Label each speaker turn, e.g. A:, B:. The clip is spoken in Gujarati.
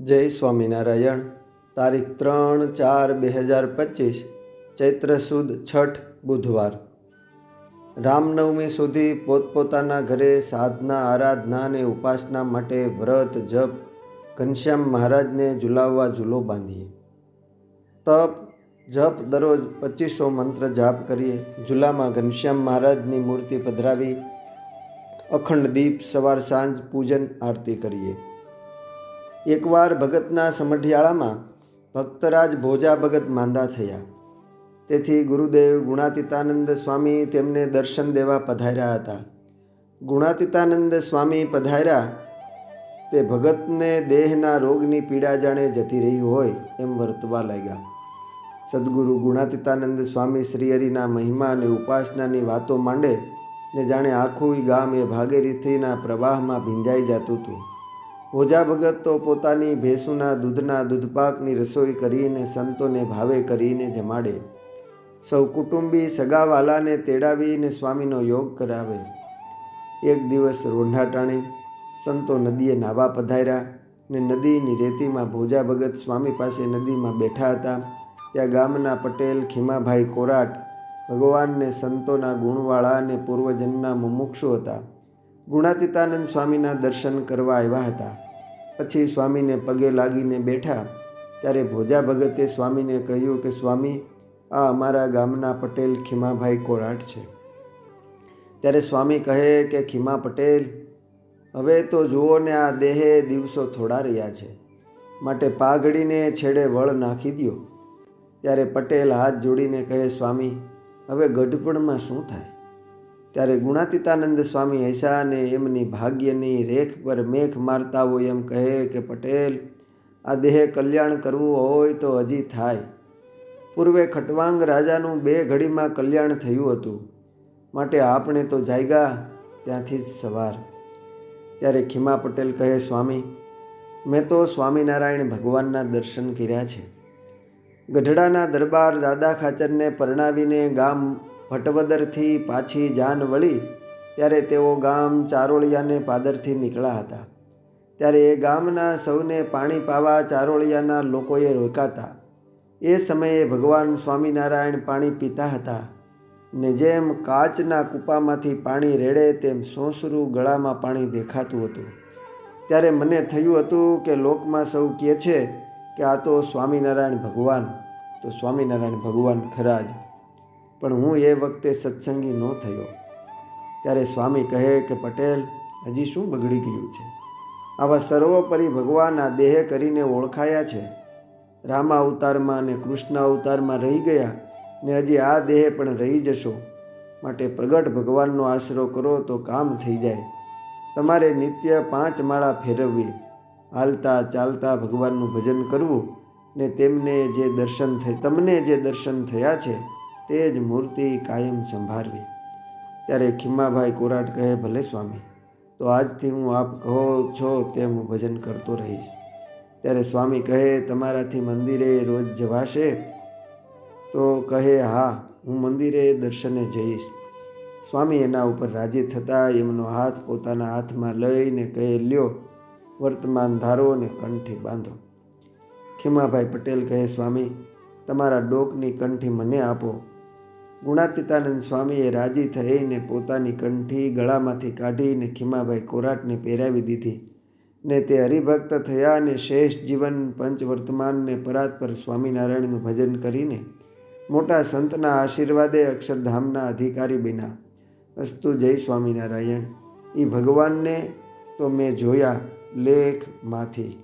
A: જય સ્વામિનારાયણ, તારીખ ત્રણ ચાર બે હજાર પચીસ, ચૈત્ર સુદ છઠ બુધવાર. રામનવમી સુધી પોતપોતાના ઘરે સાધના, આરાધના અને ઉપાસના માટે વ્રત, જપ, ઘનશ્યામ મહારાજને ઝુલાવવા ઝૂલો બાંધીએ. તપ, જપ દરરોજ પચીસો મંત્ર જાપ કરીએ. ઝૂલામાં ઘનશ્યામ મહારાજની મૂર્તિ પધરાવી, અખંડ દીપ સવાર સાંજ પૂજન આરતી કરીએ. એકવાર ભગતના સમઢિયાળામાં ભક્તરાજ ભોજા ભગત માંદા થયા. તેથી ગુરુદેવ ગુણાતીતાનંદ સ્વામી તેમને દર્શન દેવા પધાર્યા હતા. ગુણાતીતાનંદ સ્વામી પધાર્યા તે ભગતને દેહના રોગની પીડા જાણે જતી રહી હોય એમ વર્તવા લાગ્યા. સદગુરુ ગુણાતીતાનંદ સ્વામી શ્રીહરિના મહિમા અને ઉપાસનાની વાતો માંડે ને જાણે આખું ગામ એ ભાગીરથીના પ્રવાહમાં ભીંજાઈ જતું હતું. ભોજા ભગત તો પોતાની ભેંસુના દૂધના દૂધપાકની રસોઈ કરીને સંતોને ભાવે કરીને જમાડે. સૌ કુટુંબી સગાવાલાને તેડાવીને સ્વામીનો યોગ કરાવે. એક દિવસ રોંઢાટાણે સંતો નદીએ નાવા પધાર્યા ને નદીની રેતીમાં ભોજા ભગત સ્વામી પાસે નદીમાં બેઠા હતા. ત્યાં ગામના પટેલ, ખીમાભાઈ કોરાટ ભગવાનને સંતોના ગુણવાળા અને પૂર્વજન્મના મુમુક્ષુ હતા. ગુણાતીતાનંદ સ્વામીના દર્શન કરવા આવ્યા હતા. પછી સ્વામીને પગે લાગીને બેઠા. ત્યારે ભોજા ભગતે સ્વામીને કહ્યું કે, સ્વામી, આ અમારા ગામના પટેલ ખીમાભાઈ કોરાટ છે. ત્યારે સ્વામી કહે કે, ખીમા પટેલ, હવે તો જુઓ ને આ દેહે દિવસો થોડા રહ્યા છે. માટે પાઘડીને છેડે વળ નાખી દો ત્યારે પટેલ હાથ જોડીને કહે, સ્વામી, હવે ગઢપણમાં શું થાય? ત્યારે ગુણાતીતાનંદ સ્વામી હૈસા અને એમની ભાગ્યની રેખ પર મેઘ મારતા હોય એમ કહે કે, પટેલ, આ દેહે કલ્યાણ કરવું હોય તો હજી થાય. પૂર્વે ખટવાંગ રાજાનું બે ઘડીમાં કલ્યાણ થયું હતું. માટે આપણે તો જાયગા, ત્યાંથી જ સવાર. ત્યારે ખીમા પટેલ કહે, સ્વામી, મેં તો સ્વામિનારાયણ ભગવાનના દર્શન કર્યા છે. ગઢડાના દરબાર દાદા ખાચરને પરણાવીને ગામ ભટવદરથી પાછી જાન વળી ત્યારે તેઓ ગામ ચારોળિયાને પાદરથી નીકળ્યા હતા. ત્યારે એ ગામના સૌને પાણી પાવા ચારોળિયાના લોકોએ રોકાતા. એ સમયે ભગવાન સ્વામિનારાયણ પાણી પીતા હતા ને જેમ કાચના કૂપામાંથી પાણી રેડે તેમ સોંસરું ગળામાં પાણી દેખાતું હતું. ત્યારે મને થયું હતું કે લોકમાં સૌ કહે છે કે આ તો સ્વામિનારાયણ ભગવાન, તો સ્વામિનારાયણ ભગવાન ખરા જ. પણ હું એ વખતે સત્સંગી ન થયો. ત્યારે સ્વામી કહે કે, પટેલ, હજી શું બગડી ગયું છે? આવા સર્વોપરી ભગવાન આ દેહ કરીને ઓળખાયા છે. રામા અવતારમાં અને કૃષ્ણ અવતારમાં રહી ગયા ને હજી આ દેહ પણ રહી જશો. માટે પ્રગટ ભગવાનનો આશરો કરો તો કામ થઈ જાય. તમારે નિત્ય પાંચ માળા ફેરવવી. હાલતા ચાલતા ભગવાનનું ભજન કરવું ને તેમને જે દર્શન થઈ તમને જે દર્શન થયા છે તે જ મૂર્તિ કાયમ સંભાળવી. ત્યારે ખીમાભાઈ કોરાટ કહે, ભલે સ્વામી, તો આજથી હું આપ કહો છો તેમ હું ભજન કરતો રહીશ. ત્યારે સ્વામી કહે, તમારાથી મંદિરે રોજ જવાશે? તો કહે, હા, હું મંદિરે દર્શને જઈશ. સ્વામી એના ઉપર રાજી થતાં એમનો હાથ પોતાના હાથમાં લઈને કહે, લ્યો, વર્તમાન ધારો ને કંઠી બાંધો. ખીમાભાઈ પટેલ કહે, સ્વામી, તમારા ડોકની કંઠી મને આપો. ગુણાતીતાનંદ સ્વામીએ રાજી થઈને પોતાની કંઠી ગળામાંથી કાઢીને ખીમાભાઈ કોરાટને પહેરાવી દીધી ને તે હરિભક્ત થયા અને શેષ જીવન પંચવર્તમાનને પરાત પર સ્વામિનારાયણનું ભજન કરીને મોટા સંતના આશીર્વાદે અક્ષરધામના અધિકારી બન્યા. અસ્તુ જય સ્વામિનારાયણ. એ ભગવાનને તો મેં જોયા લેખમાંથી.